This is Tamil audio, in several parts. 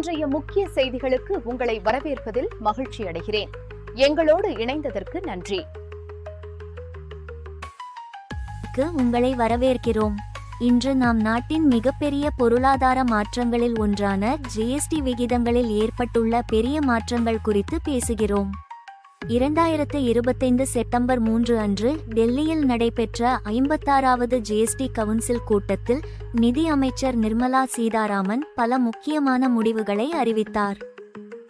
இன்றைய முக்கிய செய்திகளுக்கு உங்களை வரவேற்பதில் மகிழ்ச்சி அடைகிறேன். எங்களோடு இணைந்ததற்கு நன்றி. உங்களை வரவேற்கிறோம். இன்று நாம் நாட்டின் மிகப்பெரிய பொருளாதார மாற்றங்களில் ஒன்றான ஜிஎஸ்டி விகிதங்களில் ஏற்பட்டுள்ள பெரிய மாற்றங்கள் குறித்து பேசுகிறோம். இரண்டாயிரத்து இருபத்தைந்து செப்டம்பர் மூன்று அன்று டெல்லியில் நடைபெற்ற ஐம்பத்தாறாவது ஜிஎஸ்டி கவுன்சில் கூட்டத்தில் நிதி அமைச்சர் நிர்மலா சீதாராமன் பல முக்கியமான முடிவுகளை அறிவித்தார்.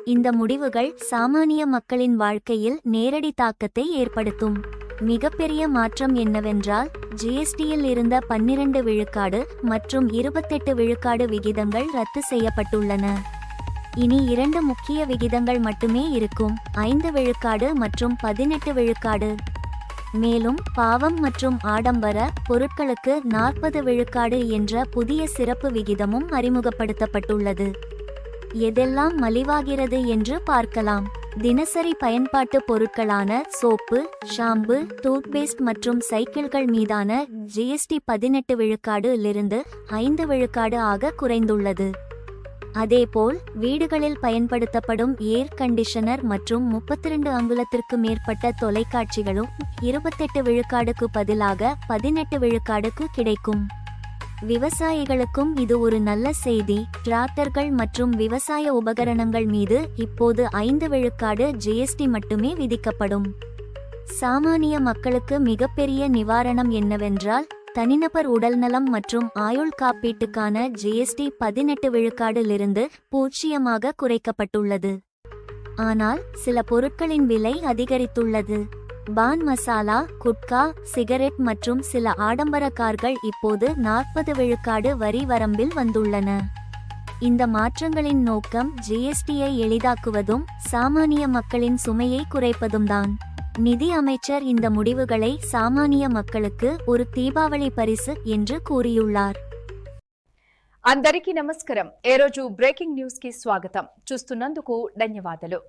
இந்த முடிவுகள் சாமானிய மக்களின் வாழ்க்கையில் நேரடி தாக்கத்தை ஏற்படுத்தும். மிகப்பெரிய மாற்றம் என்னவென்றால் ஜிஎஸ்டியில் இருந்த பன்னிரண்டு விழுக்காடு மற்றும் இருபத்தெட்டு விழுக்காடு விகிதங்கள் ரத்து செய்யப்பட்டுள்ளன. இனி இரண்டு முக்கிய விகிதங்கள் மட்டுமே இருக்கும். ஐந்து விழுக்காடு மற்றும் பதினெட்டு விழுக்காடு. மேலும் பாவம் மற்றும் ஆடம்பர பொருட்களுக்கு நாற்பது விழுக்காடு என்ற புதிய சிறப்பு விகிதமும் அறிமுகப்படுத்தப்பட்டுள்ளது. எதெல்லாம் மலிவாகிறது என்று பார்க்கலாம். தினசரி பயன்பாட்டு பொருட்களான சோப்பு ஷாம்பு டூத்பேஸ்ட் மற்றும் சைக்கிள்கள் மீதான ஜிஎஸ்டி பதினெட்டு விழுக்காடு இலிருந்து ஐந்து விழுக்காடு ஆக குறைந்துள்ளது. அதேபோல் வீடுகளில் பயன்படுத்தப்படும் ஏர் கண்டிஷனர் மற்றும் முப்பத்தி ரெண்டு அங்குலத்திற்கு மேற்பட்ட தொலைக்காட்சிகளும் இருபத்தெட்டு விழுக்காடுக்கு பதிலாக பதினெட்டு விழுக்காடுக்கு கிடைக்கும். விவசாயிகளுக்கும் இது ஒரு நல்ல செய்தி. டிராக்டர்கள் மற்றும் விவசாய உபகரணங்கள் மீது இப்போது ஐந்து விழுக்காடு ஜிஎஸ்டி மட்டுமே விதிக்கப்படும். சாமானிய மக்களுக்கு மிகப்பெரிய நிவாரணம் என்னவென்றால் தனிநபர் உடல்நலம் மற்றும் ஆயுள் காப்பீட்டுக்கான ஜிஎஸ்டி பதினெட்டு விழுக்காடிலிருந்து பூஜ்ஜியமாக குறைக்கப்பட்டுள்ளது. ஆனால் சில பொருட்களின் விலை அதிகரித்துள்ளது. பான் மசாலா குட்கா சிகரெட் மற்றும் சில ஆடம்பர கார்கள் இப்போது நாற்பது விழுக்காடு வரி வரம்பில் வந்துள்ளன. இந்த மாற்றங்களின் நோக்கம் ஜிஎஸ்டியை எளிதாக்குவதும் சாமானிய மக்களின் சுமையை குறைப்பதும் தான் நிதி அமைச்சர் இந்த முடிவுகளை சாமானிய மக்களுக்கு ஒரு தீபாவளி பரிசு என்று கூறியுள்ளார் అందరికీ నమస్కారం ఏ రోజు బ్రేకింగ్ న్యూస్ కి స్వాగతం చూస్తున్నందుకు ధన్యవాదాలు